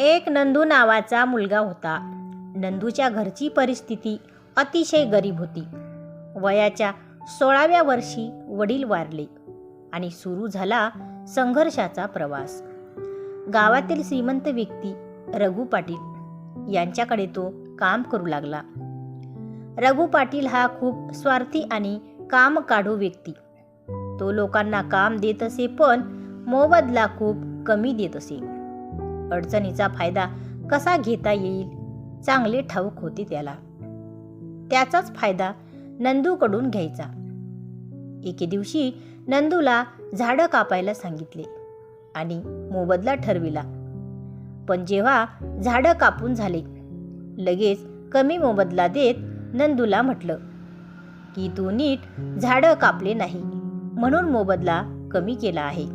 एक नंदू नावाचा मुलगा होता. नंदूच्या घरची परिस्थिती अतिशय गरीब होती. वयाच्या सोळाव्या वर्षी वडील वारले आणि सुरू झाला संघर्षाचा प्रवास. गावातील श्रीमंत व्यक्ती रघु पाटील यांच्याकडे तो काम करू लागला. रघु पाटील हा खूप स्वार्थी आणि काम काढू व्यक्ती. तो लोकांना काम देत असे पण मोबदला खूप कमी देत असे. अडचणीचा फायदा कसा घेता येईल? चांगले ठाऊक होते त्याला. त्याचाच फायदा नंदूकडून घ्यायचा. एके दिवशी नंदूला झाडं कापायला सांगितले आणि मोबदला ठरविला. पण जेव्हा झाडं कापून झाले लगेच कमी मोबदला देत नंदूला म्हटलं की तू नीट झाडं कापले नाही म्हणून मोबदला कमी केला आहे.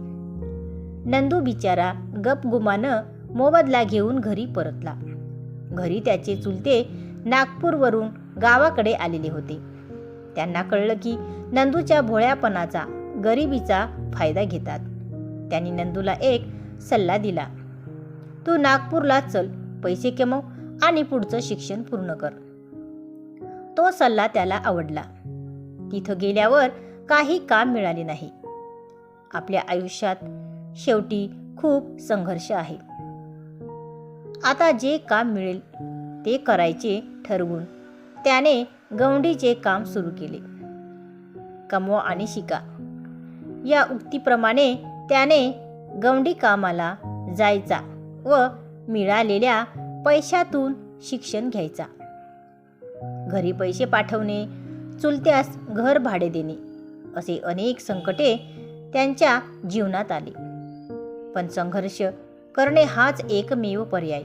नंदू बिचारा गपगुमानं मोबदला घेऊन घरी परतला. घरी त्याचे चुलते नागपूरवरून गावाकडे आलेले होते. त्यांना कळलं की नंदूच्या भोळ्यापणाचा गरिबीचा फायदा घेतात. त्यांनी नंदूला एक सल्ला दिला. तू नागपूरला चल पैसे कमव आणि पुढचं शिक्षण पूर्ण कर. तो सल्ला त्याला आवडला. तिथं गेल्यावर काही काम मिळाले नाही. आपल्या आयुष्यात शेवटी खूप संघर्ष आहे. आता जे काम मिळेल ते करायचे ठरवून त्याने गवंडीचे काम सुरू केले. कमवा आणि शिका. या उक्तीप्रमाणे त्याने गवंडी कामाला जायचा व मिळालेल्या पैशातून शिक्षण घ्यायचा. घरी पैसे पाठवणे चुलत्यास घर भाडे देणे असे अनेक संकटे त्यांच्या जीवनात आले. पण संघर्ष करणे हाच एकमेव पर्याय.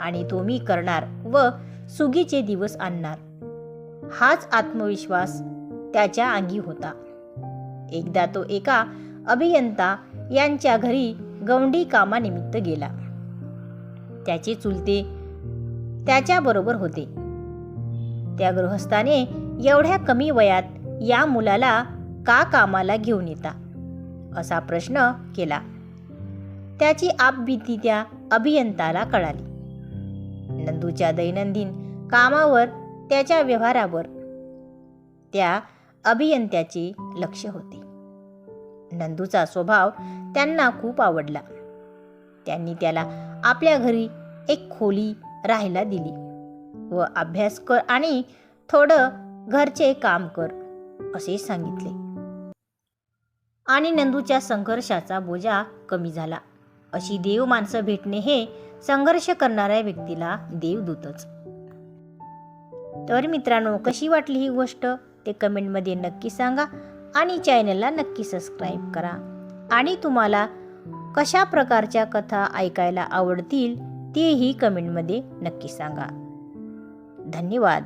आणि तो मी करणार व सुगीचे दिवस आणणार. हाच आत्मविश्वास त्याच्या अंगी होता. एकदा तो एका अभियंता यांच्या घरी गवंडी कामानिमित्त गेला. त्याचे चुलते त्याच्याबरोबर होते. त्या गृहस्थाने एवढ्या कमी वयात या मुलाला का कामाला घेऊन येता? असा प्रश्न केला. त्याची आपबीती त्या अभियंताला कळाली. नंदूच्या दैनंदिन कामावर त्याच्या व्यवहारावर त्या अभियंत्याचे लक्ष होते. नंदूचा स्वभाव त्यांना खूप आवडला. त्यांनी त्याला आपल्या घरी एक खोली राहायला दिली व अभ्यास कर आणि थोडं घरचे काम कर असे सांगितले. आणि नंदूच्या संघर्षाचा बोजा कमी झाला. अशी देव माणसं भेटणे हे संघर्ष करणाऱ्या व्यक्तीला देवदूतच तर मित्रांनो कशी वाटली ही गोष्ट? ते कमेंटमध्ये नक्की सांगा आणि चॅनलला नक्की सबस्क्राईब करा. आणि तुम्हाला कशा प्रकारच्या कथा ऐकायला आवडतील तेही कमेंटमध्ये नक्की सांगा. धन्यवाद.